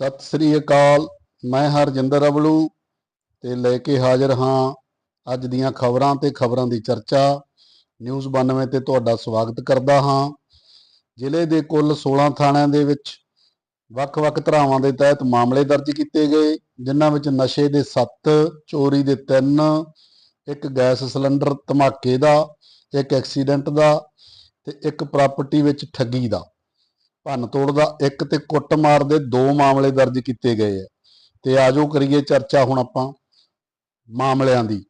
ਸਤਿ ਸ੍ਰੀ ਅਕਾਲ, ਮੈਂ ਹਰਜਿੰਦਰ ਅਬਲੂ ਤੇ ਲੈ ਕੇ ਹਾਜ਼ਰ ਹਾਂ ਅੱਜ ਦੀਆਂ ਖਬਰਾਂ ਤੇ ਖਬਰਾਂ ਦੀ ਚਰਚਾ। ਨਿਊਜ਼ 92 ਤੇ ਤੁਹਾਡਾ ਸਵਾਗਤ ਕਰਦਾ ਹਾਂ। ਜ਼ਿਲ੍ਹੇ ਦੇ ਕੁੱਲ 16 ਥਾਣਿਆਂ ਦੇ ਵਿੱਚ ਵੱਖ-ਵੱਖ ਧਰਾਵਾਂ ਦੇ ਤਹਿਤ ਮਾਮਲੇ ਦਰਜ ਕੀਤੇ ਗਏ, ਜਿਨ੍ਹਾਂ ਵਿੱਚ ਨਸ਼ੇ ਦੇ 7 ਚੋਰੀ ਦੇ 3 ਇੱਕ ਗੈਸ ਸਿਲੰਡਰ ਧਮਾਕੇ ਦਾ, ਇੱਕ ਐਕਸੀਡੈਂਟ ਦਾ ਤੇ ਇੱਕ ਪ੍ਰਾਪਰਟੀ ਵਿੱਚ ਠੱਗੀ ਦਾ। ਭੰਨ ਤੋੜ ਦਾ ਇੱਕ ਤੇ ਕੁੱਟਮਾਰ ਦੇ ਦੋ ਮਾਮਲੇ ਦਰਜ ਕੀਤੇ ਗਏ ਹੈ ਤੇ ਆਜੋ ਕਰੀਏ ਚਰਚਾ ਹੁਣ ਆਪਾਂ ਮਾਮਲਿਆਂ ਦੀ।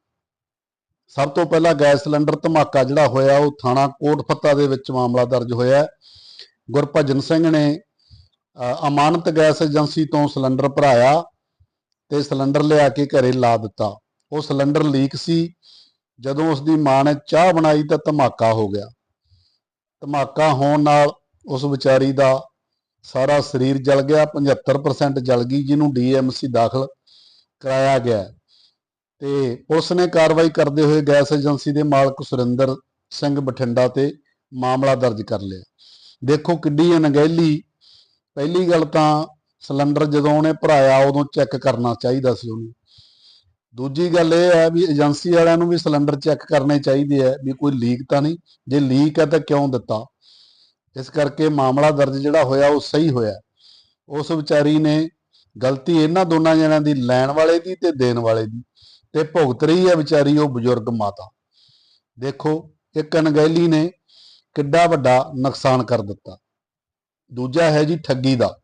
ਸਭ ਤੋਂ ਪਹਿਲਾਂ ਗੈਸ ਸਿਲੰਡਰ ਧਮਾਕਾ ਜਿਹੜਾ ਹੋਇਆ, ਉਹ ਥਾਣਾ ਕੋਟਫੱਤਾ ਦੇ ਵਿੱਚ ਮਾਮਲਾ ਦਰਜ ਹੋਇਆ। ਗੁਰਭਜਨ ਸਿੰਘ ਨੇ ਅਮਾਨਤ ਗੈਸ ਏਜੰਸੀ ਤੋਂ ਸਿਲੰਡਰ ਭਰਾਇਆ ਤੇ ਸਿਲੰਡਰ ਲਿਆ ਕੇ ਘਰੇ ਲਾ ਦਿੱਤਾ। ਉਹ ਸਿਲੰਡਰ ਲੀਕ ਸੀ। ਜਦੋਂ ਉਸ ਦੀ ਮਾਂ ਨੇ ਚਾਹ ਬਣਾਈ ਤਾਂ ਧਮਾਕਾ ਹੋ ਗਿਆ। ਧਮਾਕਾ ਹੋਣ ਨਾਲ ਉਸ ਵਿਚਾਰੀ ਦਾ ਸਾਰਾ ਸਰੀਰ ਜਲ ਗਿਆ 75% ਜਲ ਗਈ, ਜਿਹਨੂੰ ਡੀਐਮਸੀ ਦਾਖਲ ਕਰਾਇਆ ਗਿਆ। ਤੇ ਪੁਲਿਸ ਨੇ ਕਾਰਵਾਈ ਕਰਦੇ ਹੋਏ ਗੈਸ ਏਜੰਸੀ ਦੇ ਮਾਲਕ ਸੁਰਿੰਦਰ ਸਿੰਘ ਬਠਿੰਡਾ ਤੇ ਮਾਮਲਾ ਦਰਜ ਕਰ ਲਿਆ। ਦੇਖੋ ਕਿੱਡੀ ਅਣਗਹਿਲੀ। ਪਹਿਲੀ ਗੱਲ ਤਾਂ ਸਿਲੰਡਰ ਜਦੋਂ ਉਹਨੇ ਭਰਾਇਆ, ਉਦੋਂ ਚੈੱਕ ਕਰਨਾ ਚਾਹੀਦਾ ਸੀ ਉਹਨੂੰ। ਦੂਜੀ ਗੱਲ ਇਹ ਹੈ ਵੀ ਏਜੰਸੀ ਵਾਲਿਆਂ ਨੂੰ ਵੀ ਸਿਲੰਡਰ ਚੈੱਕ ਕਰਨੇ ਚਾਹੀਦੇ ਆ ਵੀ ਕੋਈ ਲੀਕ ਤਾਂ ਨਹੀਂ। ਜੇ ਲੀਕ ਹੈ ਤਾਂ ਕਿਉਂ ਦਿੱਤਾ? ਇਸ ਕਰਕੇ ਮਾਮਲਾ ਦਰਜ ਜਿਹੜਾ ਹੋਇਆ ਉਹ ਸਹੀ ਹੋਇਆ। ਉਸ ਵਿਚਾਰੀ ਨੇ ਗਲਤੀ ਇਹਨਾਂ ਦੋਨਾਂ ਜਣਿਆਂ ਦੀ ਲੈਣ ਵਾਲੇ ਦੀ ਤੇ ਦੇਣ ਵਾਲੇ ਦੀ ਤੇ ਭੁਗਤ ਰਹੀ ਹੈ ਵਿਚਾਰੀ ਉਹ ਬਜ਼ੁਰਗ ਮਾਤਾ। ਦੇਖੋ ਇੱਕ ਅਣਗਹਿਲੀ ਨੇ ਕਿੱਡਾ ਵੱਡਾ ਨੁਕਸਾਨ ਕਰ ਦਿੱਤਾ। ਦੂਜਾ ਹੈ ਜੀ ਠੱਗੀ ਦਾ।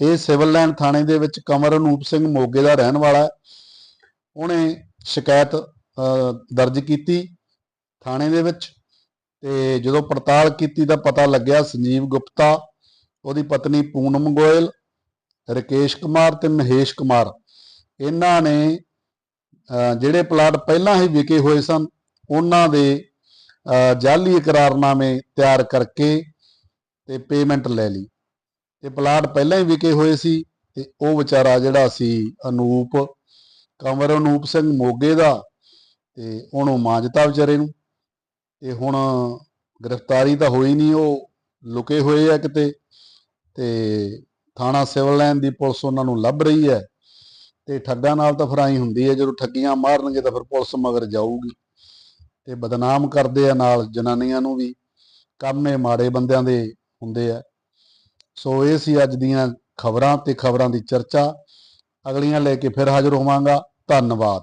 ਇਹ ਸਿਵਲ ਲਾਈਨ ਥਾਣੇ ਦੇ ਵਿੱਚ ਕਮਰ ਅਨੂਪ ਸਿੰਘ ਮੋਗੇ ਦਾ ਰਹਿਣ ਵਾਲਾ ਹੈ। ਉਹਨੇ ਸ਼ਿਕਾਇਤ ਅਹ, ਦਰਜ ਕੀਤੀ ਥਾਣੇ ਦੇ ਵਿੱਚ। ਤੇ ਜਦੋਂ ਪੜਤਾਲ ਕੀਤੀ ਤਾਂ ਪਤਾ ਲੱਗਿਆ ਸੰਜੀਵ ਗੁਪਤਾ ਉਹਦੀ ਪਤਨੀ ਪੂਨਮ ਗੋਇਲ ਰਕੇਸ਼ ਕੁਮਾਰ ਤੇ ਮਹੇਸ਼ ਕੁਮਾਰ। ਇਹਨਾਂ ਨੇ ਜਿਹੜੇ ਪਲਾਟ ਪਹਿਲਾਂ ਹੀ ਵਿਕੇ ਹੋਏ ਸਨ ਉਹਨਾਂ ਦੇ ਅਹ, ਜਾਅਲੀ ਇਕਰਾਰਨਾਮੇ ਤਿਆਰ ਕਰਕੇ ਤੇ ਪੇਮੈਂਟ ਲੈ ਲਈ। ਤੇ ਪਲਾਟ ਪਹਿਲਾਂ ਹੀ ਵਿਕੇ ਹੋਏ ਸੀ ਤੇ ਉਹ ਵਿਚਾਰਾ ਜਿਹੜਾ ਸੀ ਅਨੂਪ ਕੰਵਰ ਅਨੂਪ ਸਿੰਘ ਮੋਗੇ ਦਾ ਤੇ ਉਹਨੂੰ ਮਾਂਜਤਾ ਵਿਚਾਰੇ ਨੂੰ ਤੇ ਹੁਣ ਗ੍ਰਿਫਤਾਰੀ ਤਾਂ ਹੋਈ ਨਹੀਂ, ਉਹ ਲੁਕੇ ਹੋਏ ਆ ਕਿਤੇ ਤੇ ਥਾਣਾ ਸਿਵਲ ਲਾਈਨ ਦੀ ਪੁਲਿਸ ਉਹਨਾਂ ਨੂੰ ਲੱਭ ਰਹੀ ਹੈ ਤੇ ਠੱਗਾਂ ਨਾਲ ਤਾਂ ਫਿਰ ਆਈ ਹੁੰਦੀ ਹੈ, ਜਦੋਂ ਠੱਗੀਆਂ ਮਾਰਨਗੇ ਤਾਂ ਫਿਰ ਪੁਲਿਸ ਮਗਰ ਜਾਊਗੀ ਤੇ ਬਦਨਾਮ ਕਰਦੇ ਆ ਨਾਲ ਜਨਾਨੀਆਂ ਨੂੰ ਵੀ, ਕੰਮ ਇਹ ਮਾੜੇ ਬੰਦਿਆਂ ਦੇ ਹੁੰਦੇ ਆ। ਸੋ ਇਹ ਸੀ ਅੱਜ ਦੀਆਂ ਖਬਰਾਂ ਤੇ ਖਬਰਾਂ ਦੀ ਚਰਚਾ, ਅਗਲੀਆਂ ਲੈ ਕੇ ਫਿਰ ਹਾਜ਼ਰ ਹੋਵਾਂਗਾ, ਧੰਨਵਾਦ।